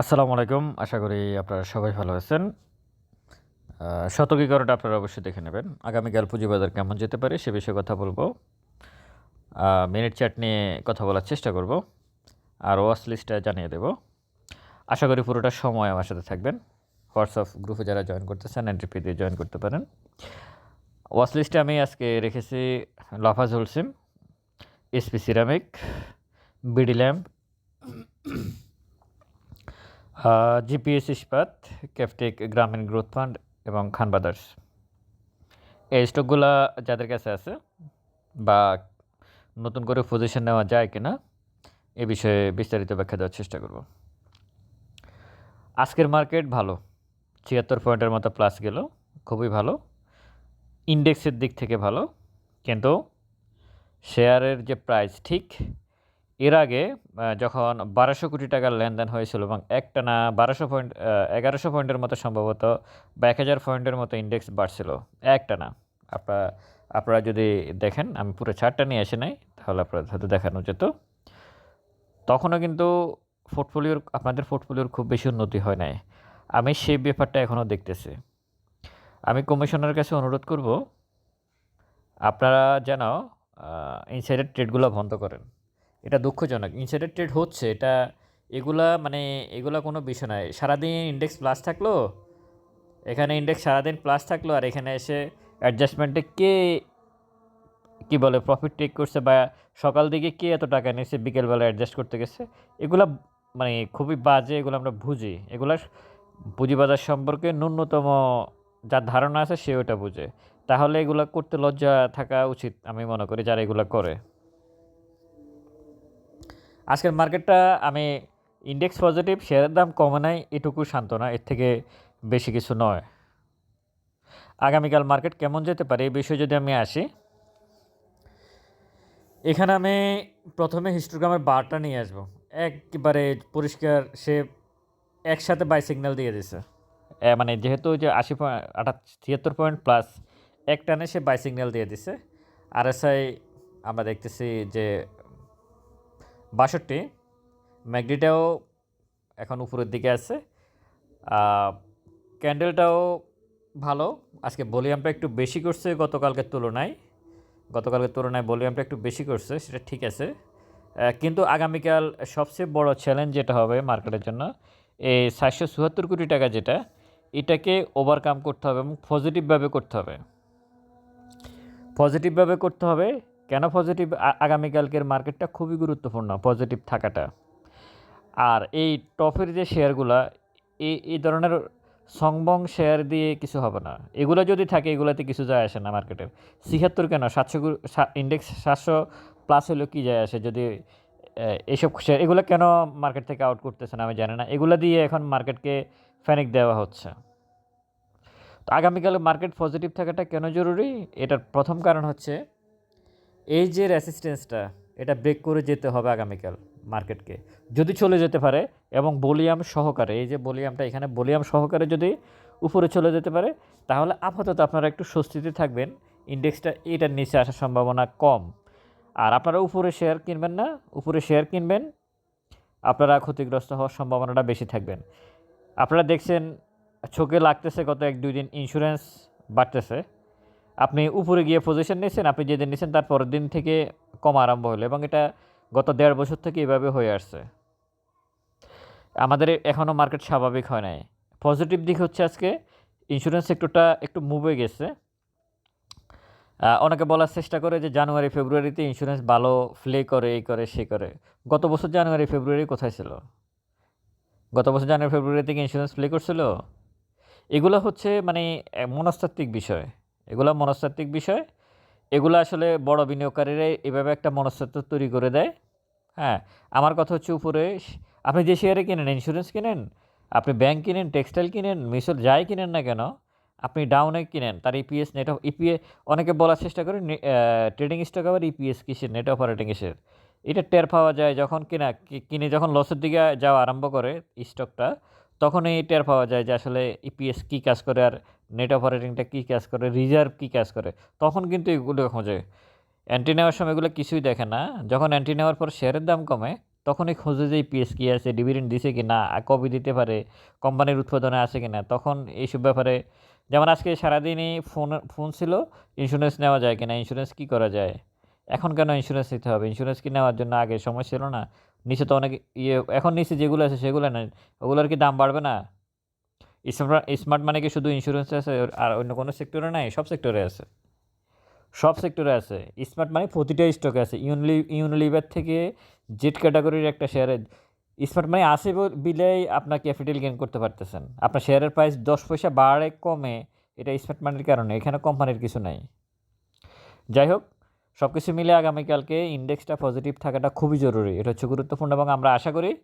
আসসালামু আলাইকুম। আশা করি আপনারা সবাই ভালো আছেন। শতকীকরণটা আপনারা অবশ্যই দেখে নেবেন। আগামীকাল পুঁজিবাজার কেমন যেতে পারে সে বিষয়ে কথা বলব। মিনিট চ্যাট নিয়ে কথা বলার চেষ্টা করব। আর ওয়াচ লিস্টটা জানিয়ে দেব। আশা করি পুরোটা সময় আমার সাথে থাকবেন। হোয়াটসঅ্যাপ গ্রুপে যারা জয়েন করতেছেন এন্ট্রি ফি দিয়ে জয়েন করতে পারেন। ওয়াচ লিস্টে আমি আজকে রেখেছি Lafarge Holcim SP ceramic, BD lamp GPS Ispat ক্যাফটেক গ্রামীণ গ্রোথ ফান্ড এবং খান ব্রাদার্স এই স্টকগুলা যাদের কাছে আছে বা নতুন করে পজিশন নেওয়া যায় কিনা এ বিষয়ে বিস্তারিত ব্যাখ্যা দেওয়ার চেষ্টা করব। আজকের মার্কেট ভালো, ছিয়াত্তর পয়েন্টের মতো প্লাস গেল, খুবই ভালো। ইন্ডেক্সের দিক থেকে ভালো, কিন্তু শেয়ারের যে প্রাইস ঠিক এর আগে যখন বারোশো কোটি টাকার লেনদেন হয়েছিল এবং একটানা বারোশো পয়েন্ট এগারোশো পয়েন্টের মতো সম্ভবত বা এক হাজার পয়েন্টের মতো ইন্ডেক্স বাড়ছিল, একটানা। আপনারা আপনারা যদি দেখেন, আমি পুরো চারটা নিয়ে এসে নাই, তাহলে আপনারা হয়তো দেখানো যেত তখনও কিন্তু পোর্টফোলিওর আপনাদের পোর্টফোলিওর খুব বেশি উন্নতি হয় নাই। আমি সেই ব্যাপারটা এখনও দেখতেছি। আমি কমিশনারের কাছে অনুরোধ করব, আপনারা যেন ইনসাইডের ট্রেডগুলো বন্ধ করেন। এটা দুঃখজনক। ইনসাইডের ট্রেড হচ্ছে, এটা এগুলা মানে এগুলা কোনো বিষয় নয়। সারাদিন ইন্ডেক্স প্লাস থাকল, এখানে ইন্ডেক্স সারাদিন প্লাস থাকল, আর এখানে এসে অ্যাডজাস্টমেন্টে কে, কি বলে প্রফিট টেক করছে বা সকাল দিকে কে এত টাকা নিয়েছে, বিকেলবেলা অ্যাডজাস্ট করতে গেছে, এগুলা মানে খুবই বাজে, এগুলো আমরা বুঝি। এগুলা পুঁজিবাজার সম্পর্কে ন্যূনতম যার ধারণা আছে, সে ওটা বুঝে। তাহলে এগুলা করতে লজ্জা থাকা উচিত, আমি মনে করি, যারা এগুলা করে। আজকের মার্কেটটা আমি ইন্ডেক্স পজিটিভ শেয়ারের দাম কমে নাই, এটুকু সান্ত্বনা এর থেকে বেশি কিছু নয়। আগামীকাল মার্কেট কেমন যেতে পারে এই বিষয়ে যদি আমি আসি, এখানে আমি প্রথমে হিস্টোগ্রামের বারটা নিয়ে আসব। একবারে পরিষ্কার, সে একসাথে বাই সিগন্যাল দিয়ে দিছে। মানে যেহেতু যে আশি পয়েন্ট আটা ছিয়াত্তর পয়েন্ট প্লাস এক টানে সে বাই সিগন্যাল দিয়ে দিছে। আরএসআই আমরা দেখতেছি যে বাষট্টি। ম্যাগডিটাও এখন উপরের দিকে আছে। ক্যান্ডেলটাও ভালো। আজকে ভলিউমটা একটু বেশি করছে গতকালকের তুলনায়। গতকালকের তুলনায় ভলিউমটা একটু বেশি করছে, সেটা ঠিক আছে। কিন্তু আগামীকাল সবচেয়ে বড় চ্যালেঞ্জ যেটা হবে মার্কেটের জন্য এই সাতশো চুয়াত্তর কোটি টাকা যেটা, এটাকে ওভারকাম করতে হবে এবং পজিটিভভাবে করতে হবে। পজিটিভভাবে করতে হবে কেন পজিটিভ আগামীকালকের মার্কেটটা খুবই গুরুত্বপূর্ণ পজিটিভ থাকাটা। আর এই টপের যে শেয়ারগুলা এই এই ধরনের সংবং শেয়ার দিয়ে কিছু হবে না। এগুলো যদি থাকে এগুলোতে কিছু যায় আসে না মার্কেটের ছিয়াত্তর কেন? সাতশো ইন্ডেক্স সাতশো প্লাস হলেও কী যায় আসে? যদি আহ, এইসব শেয়ার এগুলো কেন মার্কেট থেকে আউট করতেছে না আমি জানি না। এগুলো দিয়ে এখন মার্কেটকে ফ্যানিক দেওয়া হচ্ছে। তো আগামীকাল মার্কেট পজিটিভ থাকাটা কেন জরুরি? এটার প্রথম কারণ হচ্ছে এই যে রেসিস্টেন্সটা এটা ব্রেক করে যেতে হবে আগামীকাল মার্কেটকে যদি চলে যেতে পারে এবং বলিয়াম সহকারে, এই যে বলিয়ামটা এখানে বলিয়াম সহকারে যদি উপরে চলে যেতে পারে, তাহলে আপাতত আপনারা একটু স্বস্তিতে থাকবেন। ইন্ডেক্সটা এটার নিচে আসার সম্ভাবনা কম। আর আপনারা উপরে শেয়ার কিনবেন না, উপরে শেয়ার কিনবেন, আপনারা ক্ষতিগ্রস্ত হওয়ার সম্ভাবনাটা বেশি থাকবেন। আপনারা দেখছেন, চোখে লাগতেছে গত এক দুই দিন ইন্স্যুরেন্স বাড়তেছে। আপনি উপরে গিয়ে পজিশন নিয়েছেন আপনি যেদিন নিয়েছেন তার পরের দিন থেকে কমা আরম্ভ হলো এবং এটা গত দেড় বছর থেকে এভাবে হয়ে আসছে। আমাদের এখনও মার্কেট স্বাভাবিক হয় নাই। পজিটিভ দিক হচ্ছে আজকে ইন্স্যুরেন্স সেক্টরটা একটু মুভে গেছে। অনেকে বলার চেষ্টা করে যে জানুয়ারি, ফেব্রুয়ারিতে ইন্স্যুরেন্স ভালো প্লে করে, এই করে, সে করে। গত বছর জানুয়ারি, ফেব্রুয়ারি কোথায় ছিল? গত বছর জানুয়ারি, ফেব্রুয়ারি থেকে ইন্স্যুরেন্স প্লে করছিল? এগুলো হচ্ছে মানে মনস্তাত্ত্বিক বিষয়। এগুলো মনস্তাত্ত্বিক বিষয়। এগুলো আসলে বড় বিনিয়োগকারীরা এভাবে একটা মনস্তত্ব তৈরি করে দেয়। হ্যাঁ আমার কথা হচ্ছে উপরে, আপনি যে শেয়ারে কিনেন ইন্স্যুরেন্স কিনেন, আপনি ব্যাংক কিনেন টেক্সটাইল কিনেন, মিশর যাই কিনেন না কেন, আপনি ডাউনে কিনেন, তার ইপিএস নেট অফ ইপিএ অনেকে বলার চেষ্টা করে ট্রেডিং স্টক আবার ইপিএস কিসের নেট অপারেটিং এসের এটা টের পাওয়া যায় যখন কিনা কিনে যখন লসের দিকে যাওয়া আরম্ভ করে স্টকটা তখন এই টের পাওয়া যায় যে আসলে ইপিএস কী কাজ করে আর নেট অপারেটিংটা কী ক্যাশ করে, রিজার্ভ কী ক্যাশ করে, তখন কিন্তু এগুলো খোঁজে। অ্যান্টি নেওয়ার সময় এগুলো কিছুই দেখে না। যখন অ্যান্টি নেওয়ার পর শেয়ারের দাম কমে, তখনই খোঁজে যে পিএস কি আছে, ডিভিডেন্ড দিছে কি না কবে দিতে পারে, কোম্পানির উৎপাদনে আছে কি না তখন এইসব ব্যাপারে, যেমন আজকে সারাদিনই ফোন ফোন ছিল ইন্স্যুরেন্স নেওয়া যায় কি না ইন্স্যুরেন্স কী করা যায়? এখন কেন ইন্স্যুরেন্স নিতে হবে? ইন্স্যুরেন্স কি নেওয়ার জন্য আগে সময় ছিল না? নিচে তো অনেক ইয়ে এখন নিচে যেগুলো আছে সেগুলো না ওগুলোর কি দাম বাড়বে না? স্মার্ট স্মার্ট মানে কি শুধু ইন্স্যুরেন্স আছে আর অন্য কোনো সেক্টরে নাই? সব সেক্টরে আছে। সব সেক্টরে আছে। স্মার্ট মানে প্রতিটা স্টকে আছে। ইউনলি ইউনিলিভার থেকে জেড ক্যাটাগরির একটা শেয়ারে স্মার্ট মানে আসে বল- বিলেই আপনার ক্যাপিটাল গেইন করতে পারতেছেন। আপনার শেয়ারের প্রাইস দশ পয়সা বাড়ে, কমে, এটা স্মার্ট মানির কারণে। এখানে কোম্পানির কিছু নাই। যাই হোক সব কিছু মিলে আগামীকালকে ইন্ডেক্সটা পজিটিভ থাকাটা খুবই জরুরি। এটা হচ্ছে গুরুত্বপূর্ণ এবং আমরা আশা করি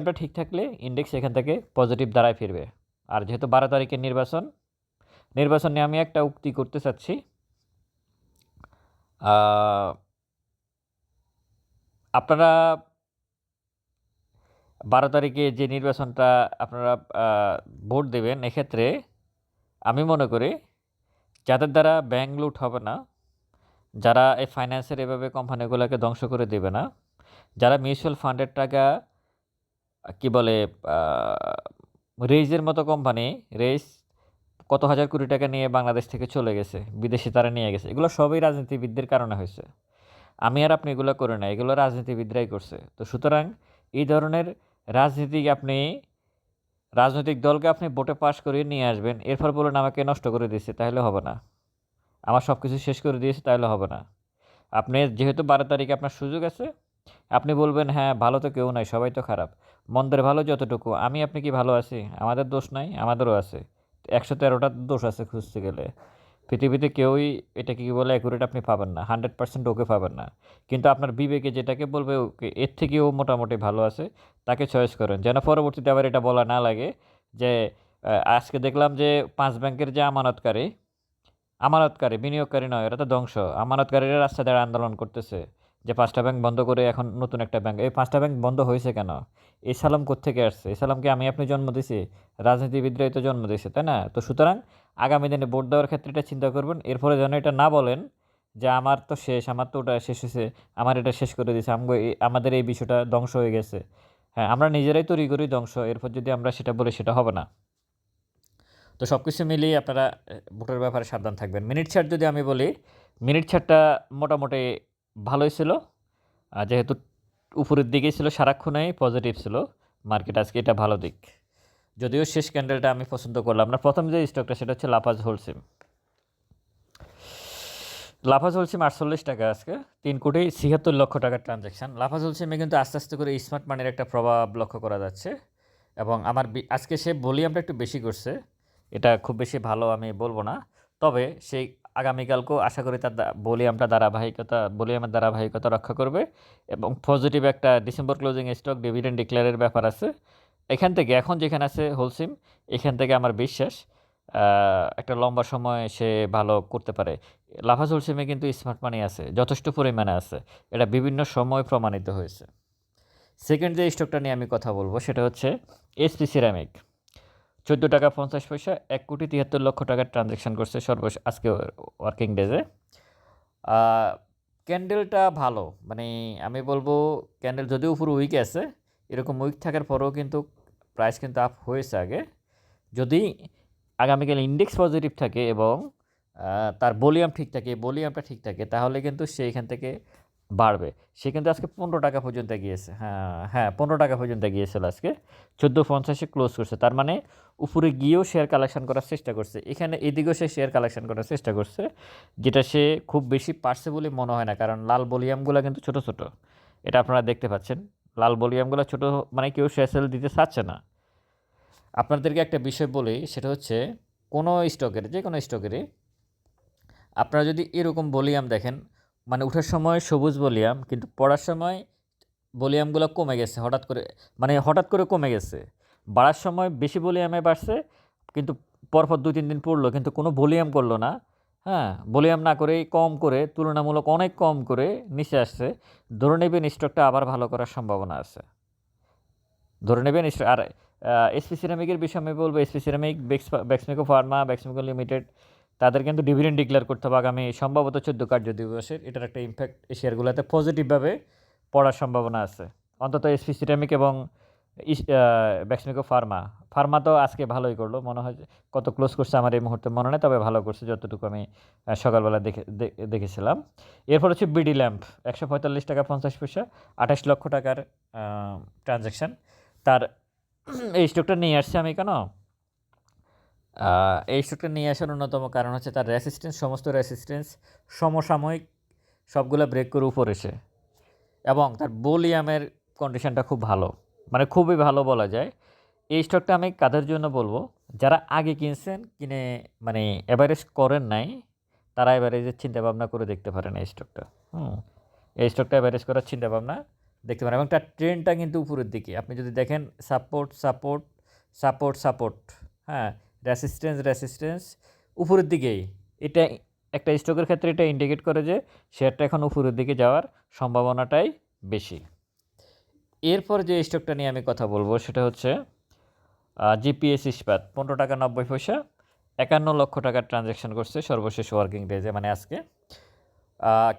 আমরা ঠিক থাকলে ইন্ডেক্স এখান থেকে পজিটিভ দ্বারাই ফিরবে। আর যেহেতু বারো তারিখের নির্বাচন নির্বাচন নিয়ে আমি একটা উক্তি করতে চাচ্ছি। আপনারা বারো তারিখে যে নির্বাচনটা আপনারা ভোট দেবেন, এক্ষেত্রে আমি মনে করি যাদের দ্বারা ব্যাংক লুট হবে না, যারা এই ফাইন্যান্সের এভাবে কোম্পানিগুলোকে ধ্বংস করে দেবে না, যারা মিউচুয়াল ফান্ডের টাকা কি বলে রেইজের মতো কোম্পানি রেইজ কত হাজার কোটি টাকা নিয়ে বাংলাদেশ থেকে চলে গেছে, বিদেশে তারা নিয়ে গেছে, এগুলো সবই রাজনীতিবিদদের কারণে হয়েছে। আমি আর আপনি এগুলো করে না এগুলো রাজনীতিবিদরাই করছে। তো সুতরাং এই ধরনের রাজনীতি আপনি, রাজনৈতিক দলকে আপনি ভোটে পাশ করিয়ে নিয়ে আসবেন এরপর বলুন আমাকে নষ্ট করে দিয়েছে, তাহলে হবে না। আমার সব কিছু শেষ করে দিয়েছে, তাহলে হবে না। আপনি যেহেতু বারো তারিখে আপনার সুযোগ আছে আপনি বলবেন হ্যাঁ ভালো তো কেউ নাই, সবাই তো খারাপ। মন্দের ভালো যতটুকু, আমি আপনি কি ভালো আছি? আমাদের দোষ নাই, আমাদেরও আছে। একশো তেরোটা দোষ আছে খুঁজতে গেলে। পৃথিবীতে কেউই এটা কি বলে অ্যাকুরেট আপনি পাবেন না হান্ড্রেড পার্সেন্ট ওকে পাবেন না। কিন্তু আপনার বিবেকে যেটাকে বলবে, ওকে, এর থেকেও মোটামুটি ভালো আছে, তাকে চয়েস করেন। যেন পরবর্তীতে আবার এটা বলা না লাগে যে আজকে দেখলাম যে পাঁচ ব্যাংকের যে আমানতকারী আমানতকারী, বিনিয়োগকারী নয় এরা তো ধ্বংস। আমানতকারীরা রাস্তা দ্বারা আন্দোলন করতেছে। যে পাঁচটা ব্যাংক বন্ধ করে এখন নতুন একটা ব্যাংক এই পাঁচটা ব্যাংক বন্ধ হয়েছে কেন? এই সালাম কোত্থেকে আসছে? এই সালামকে আমি আপনি জন্ম দিছি? রাজনীতিবিদরাই তো জন্ম দিয়েছে, তাই না? তো সুতরাং আগামী দিনে ভোট দেওয়ার ক্ষেত্রে এটা চিন্তা করবেন। এরপরে যেন এটা না বলেন যে আমার তো শেষ, আমার তো ওটা শেষ হয়েছে, আমার এটা শেষ করে দিয়েছে আমাদের এই বিষয়টা ধ্বংস হয়ে গেছে। হ্যাঁ আমরা নিজেরাই তৈরি করি ধ্বংস এরপর যদি আমরা সেটা বলি সেটা হবে না। তো সব কিছু মিলিয়ে আপনারা ভোটের ব্যাপারে সাবধান থাকবেন। মিনিট ছাড় যদি আমি বলি, মিনিট ছাড়টা মোটামুটি ভালোই ছিল। যেহেতু উপরের দিকেই ছিল সারাক্ষণই পজিটিভ ছিল মার্কেট আজকে এটা ভালো দিক। যদিও শেষ ক্যান্ডেলটা আমি পছন্দ করলাম না। প্রথম যে স্টকটা সেটা হচ্ছে লাফাজ হোলসিম লাফাজ হোলসিম আটচল্লিশ টাকা আজকে। তিন কোটি ছিয়াত্তর লক্ষ টাকার ট্রানজ্যাকশান লাফাজ হোলসিমে কিন্তু আস্তে আস্তে করে স্মার্ট মানির একটা প্রভাব লক্ষ্য করা যাচ্ছে। এবং আমার আজকে সে ভলিউমটা একটু বেশি করছে। এটা খুব বেশি ভালো আমি বলব না। তবে সেই আগামীকালকেও আশা করি তার ভলিউমটা, ধারাবাহিকতা, ভলিউমের ধারাবাহিকতা রক্ষা করবে এবং পজিটিভ একটা ডিসেম্বর ক্লোজিং স্টক ডিভিডেন্ড ডিক্লেয়ারের ব্যাপার আছে। এখান থেকে, এখন যেখানে আছে হোলসিম এখান থেকে আমার বিশ্বাস একটা লম্বা সময় সে ভালো করতে পারে। লাফাজ হোলসিমে কিন্তু স্মার্ট মানি আছে, যথেষ্ট পরিমাণে আছে। এটা বিভিন্ন সময় প্রমাণিত হয়েছে। সেকেন্ড যে স্টকটা নিয়ে আমি কথা বলব, সেটা হচ্ছে এসপি সিরামিক চোদ্দ টাকা পঞ্চাশ পয়সা, এক কোটি তিয়াত্তর লক্ষ টাকার ট্রানজ্যাকশান করছে সর্বশেষ আজকে ওয়ার্কিং ডেজে ক্যান্ডেলটা ভালো মানে আমি বলব ক্যান্ডেল যদিও উপর উইক আছে, এরকম উইক থাকার পরেও কিন্তু প্রাইস কিন্তু আপ হয়েছে আগে। যদি আগামীকাল ইন্ডেক্স পজিটিভ থাকে এবং তার ভলিউম ঠিক থাকে ভলিউমটা ঠিক থাকে, তাহলে কিন্তু সে এখান থেকে বাড়বে। সে কিন্তু আজকে পনেরো টাকা পর্যন্ত গিয়েছে হ্যাঁ হ্যাঁ পনেরো টাকা পর্যন্ত গিয়েছিল আজকে। চোদ্দ পঞ্চাশে ক্লোজ করছে। তার মানে উপরে গিয়েও শেয়ার কালেকশন করার চেষ্টা করছে। এখানে এদিকেও সে শেয়ার কালেকশন করার চেষ্টা করছে, যেটা সে খুব বেশি পারছে বলে মনে হয় না। কারণ লাল ভলিউমগুলো কিন্তু ছোট ছোট। এটা আপনারা দেখতে পাচ্ছেন। লাল বলিয়ামগুলো ছোট মানে কেউ শেয়ার সেল দিতে চাচ্ছে না। আপনাদেরকে একটা বিষয় বলি, সেটা হচ্ছে কোনো স্টকের যে কোনো স্টকেরই আপনারা যদি এরকম বলিয়াম দেখেন মানে ওঠার সময় সবুজ ভলিউম, কিন্তু পড়ার সময় ভলিউমগুলো কমে গেছে, হঠাৎ করে মানে হঠাৎ করে কমে গেছে। বাড়ার সময় বেশি ভলিউমে বাড়ছে, কিন্তু পরপর দুই, তিন দিন পড়ল, কিন্তু কোনো ভলিউম করল না। হ্যাঁ ভলিউম না করেই কম করে, তুলনামূলক অনেক কম করে নিচে আসছে। ধরে নেবেন স্টকটা আবার ভালো করার সম্ভাবনা আছে। ধরে নেবেন আর এসপি সিরামিকের বিষয়ে আমি বলব SP ceramic Beximco pharma Beximco limited তাদের কিন্তু ডিভিডেন্ড ডিক্লেয়ার করতে হবে আগামী সম্ভবত চোদ্দ কার্য দিবসের এটার একটা ইম্প্যাক্ট এই শেয়ারগুলোতে পজিটিভভাবে পড়ার সম্ভাবনা আছে। অন্তত এসপি সিরামিক এবং ব্যাক্সমিকো ফার্মা ফার্মা তো আজকে ভালোই করল, মনে হয় কত ক্লোজ করছে আমার এই মুহূর্তে মনে নেই, তবে ভালো করছে যতটুকু আমি সকালবেলা দেখে দেখেছিলাম। এরপর হচ্ছে বিডি ল্যাম্প একশো পঁয়তাল্লিশ টাকা পঞ্চাশ পয়সা, আঠাশ লক্ষ টাকার ট্রানজ্যাকশান তার, এই স্টকটা নিয়ে আসছে আমি কেন? এই স্টকটা নিয়ে আসার অন্যতম কারণ হচ্ছে তার রেসিস্টেন্স সমস্ত রেসিস্টেন্স সমসাময়িক সবগুলো ব্রেক করে উপর এসে এবং তার বোলিয়ামের কন্ডিশনটা খুব ভালো। মানে খুবই ভালো বলা যায়। এই স্টকটা আমি কাদের জন্য বলব? যারা আগে কিনছেন, কিনে মানে অ্যাভারেজ করেন নাই, তারা অ্যাভারেজের চিন্তাভাবনা করে দেখতে পারেন এই স্টকটা হুম, এই স্টকটা অ্যাভারেজ করার চিন্তাভাবনা দেখতে পারেন এবং তার ট্রেনটা কিন্তু উপরের দিকে। আপনি যদি দেখেন সাপোর্ট সাপোর্ট সাপোর্ট সাপোর্ট হ্যাঁ রেসিস্টেন্স রেসিস্টেন্স উপরের দিকেই এটা একটা স্টকের ক্ষেত্রে এটা ইন্ডিকেট করে যে শেয়ারটা এখন উপরের দিকে যাওয়ার সম্ভাবনাটাই বেশি। এরপর যে স্টকটা নিয়ে আমি কথা বলব সেটা হচ্ছে জিপিএস ইস্পাত, পনেরো টাকা নব্বই পয়সা, একান্ন লক্ষ টাকার ট্রানজ্যাকশন করছে সর্বশেষ ওয়ার্কিং ডেজে মানে আজকে।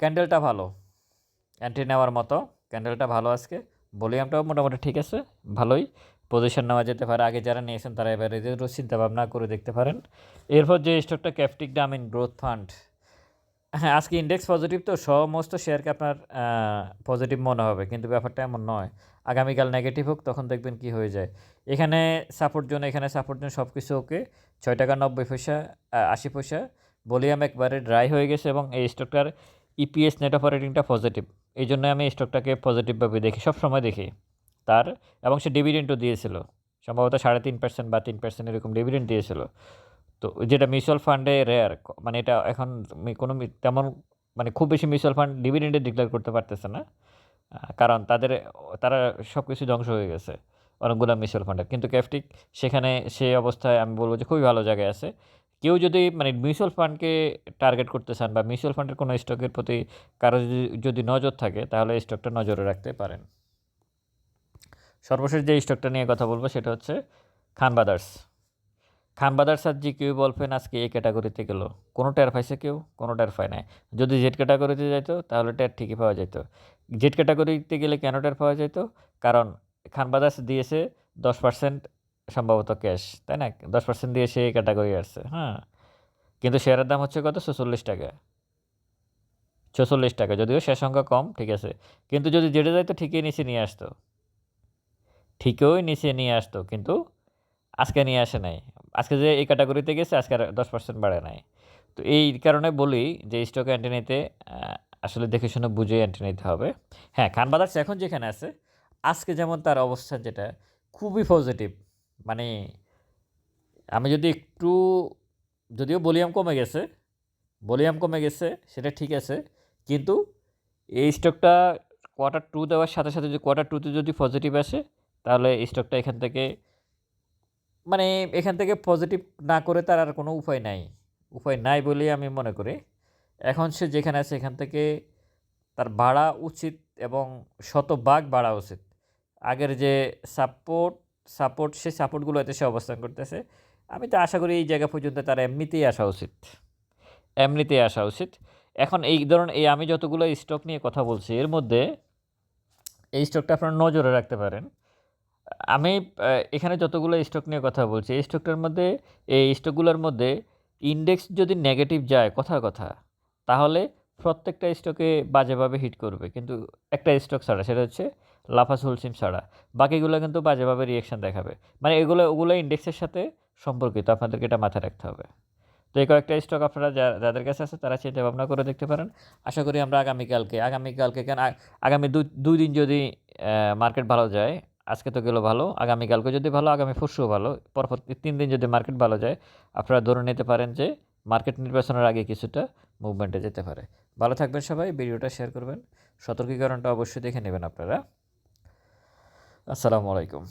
ক্যান্ডেলটা ভালো অ্যান্টি নেওয়ার মতো ক্যান্ডেলটা ভালো আজকে ভলিউমটাও মোটামুটি ঠিক আছে, ভালোই। পজিশন নেওয়া যেতে পারে। আগে যারা নিয়েছেন তারা এবারে এদেরও চিন্তা ভাবনা করে দেখতে পারেন। এরপর যে স্টকটা ক্যাপটিক ডামিন গ্রোথ ফান্ড হ্যাঁ আজকে ইন্ডেক্স পজিটিভ তো, সমস্ত শেয়ারকে আপনার পজিটিভ মনে হবে। কিন্তু ব্যাপারটা এমন নয়। আগামীকাল নেগেটিভ হোক, তখন দেখবেন কি হয়ে যায়। এখানে সাপোর্ট জোন এখানে সাপোর্ট জোন সব কিছু ওকে ছয় টাকা নব্বই পয়সা আশি পয়সা। ভলিউম একবারে ড্রাই হয়ে গেছে এবং এই স্টকটার ইপিএস নেট অপারেটিংটা পজিটিভ এই জন্য আমি স্টকটাকে পজিটিভভাবে দেখি সব সময় দেখি। তার, এবং সে ডিভিডেন্টও দিয়েছিল। সম্ভবত সাড়ে তিন পার্সেন্ট বা তিন পার্সেন্ট এরকম ডিভিডেন্ট দিয়েছিল। তো যেটা মিউচুয়াল ফান্ডে রেয়ার মানে এটা এখন কোনো তেমন মানে খুব বেশি মিউচুয়াল ফান্ড ডিভিডেন্ডে ডিক্লেয়ার করতে পারতেছে না। কারণ তাদের, তারা সব কিছু ধ্বংস হয়ে গেছে অনেকগুলো মিউচুয়াল ফান্ডে কিন্তু ক্যাফটিক সেখানে সেই অবস্থায় আমি বলব যে খুবই ভালো জায়গায় আছে। কেউ যদি মানে মিউচুয়াল ফান্ডকে টার্গেট করতে চান বা মিউচুয়াল ফান্ডের কোনো স্টকের প্রতি কারও যদি নজর থাকে, তাহলে স্টকটা নজরে রাখতে পারেন। সর্বশেষ যে স্টকটা নিয়ে কথা বলব সেটা হচ্ছে খান ব্রাদার্স খান ব্রাদার্স আর জি কিউ বলফেন আজকে এই ক্যাটাগরিতে গেল। কোনো ট্যার পাইছে কেউ? কোনো ট্যার পায় নাই। যদি জেড ক্যাটাগরিতে যাইতো, তাহলে ট্যার ঠিকই পাওয়া যেত জেড ক্যাটাগরিতে গেলে কেন ট্যার পাওয়া যেত কারণ খান ব্রাদার্স দিয়েছে দশ পার্সেন্ট সম্ভবত ক্যাশ, তাই না? দশ পার্সেন্ট দিয়ে সে এই ক্যাটাগরি আসছে হ্যাঁ। কিন্তু শেয়ারের দাম হচ্ছে কত? ছচল্লিশ টাকা। ছচল্লিশ টাকা, যদিও সে সংখ্যা কম, ঠিক আছে। কিন্তু যদি জেডে যায় তো ঠিকই নিচে নিয়ে আসতো। ঠিকই নিচে নিয়ে আসতো, কিন্তু আজকে নিয়ে আসে নাই। আজকে যে এই ক্যাটাগরিতে গেছে, আজকে আর দশ পার্সেন্ট বাড়ে নাই। তো এই কারণে বলি যে স্টক অ্যান্টি নিতে আসলে দেখে শুনে বুঝে অ্যান্টি নিতে হবে। হ্যাঁ খান বাদার্স এখন যেখানে আছে, আজকে যেমন তার অবস্থান যেটা, খুবই পজিটিভ মানে আমি যদি একটু, যদিও ভলিউম কমে গেছে ভলিউম কমে গেছে, সেটা ঠিক আছে। কিন্তু এই স্টকটা কোয়ার্টার টু দেওয়ার সাথে সাথে যদি কোয়ার্টার টুতে যদি পজিটিভ আসে তাহলে স্টকটা এখান থেকে মানে এখান থেকে পজিটিভ না করে তার আর কোনো উপায় নাই। উপায় নাই বলেই আমি মনে করি। এখন সে যেখানে আছে এখান থেকে তার বাড়া উচিত এবং শতভাগ বাড়া উচিত। আগের যে সাপোর্ট সাপোর্ট সে সাপোর্টগুলোতে সে অবস্থান করতেছে। আমি তো আশা করি এই জায়গা পর্যন্ত তার এমনিতেই আসা উচিত। এমনিতেই আসা উচিত। এখন এই ধরুন, এই আমি যতগুলো স্টক নিয়ে কথা বলছি, এর মধ্যে এই স্টকটা আপনারা নজরে রাখতে পারেন। আমি এখানে যতগুলো স্টক নিয়ে কথা বলছি, এই স্টকটার মধ্যে, এই স্টকগুলোর মধ্যে ইন্ডেক্স যদি নেগেটিভ যায়, কথার কথা, তাহলে প্রত্যেকটা স্টকে বাজেভাবে হিট করবে। কিন্তু একটা স্টক ছাড়া, সেটা হচ্ছে লাফাস হুলসিম ছাড়া। বাকিগুলো কিন্তু বাজেভাবে রিয়েকশন দেখাবে। মানে এগুলো, ওগুলো ইন্ডেক্সের সাথে সম্পর্কিত, আপনাদেরকে এটা মাথায় রাখতে হবে। তো এই কয়েকটা স্টক আপনারা যাদের কাছে আছে, তারা চিন্তা ভাবনা করে দেখতে পারেন। আশা করি আমরা আগামীকালকে আগামীকালকে কেন, আগামী দুই দিন যদি মার্কেট ভালো যায় আজকে তো গেলো ভালো, আগামীকালকে যদি ভালো, আগামী পরশুও ভালো। পরপর তিন দিন যদি মার্কেট ভালো যায়, আপনারা ধরে নিতে পারেন যে মার্কেট নির্বাচনের আগে কিছুটা মুভমেন্টে যেতে পারে। ভালো থাকবেন সবাই, ভিডিওটা শেয়ার করবেন। সতর্কীকরণটা অবশ্যই দেখে নেবেন আপনারা। আসসালামু আলাইকুম।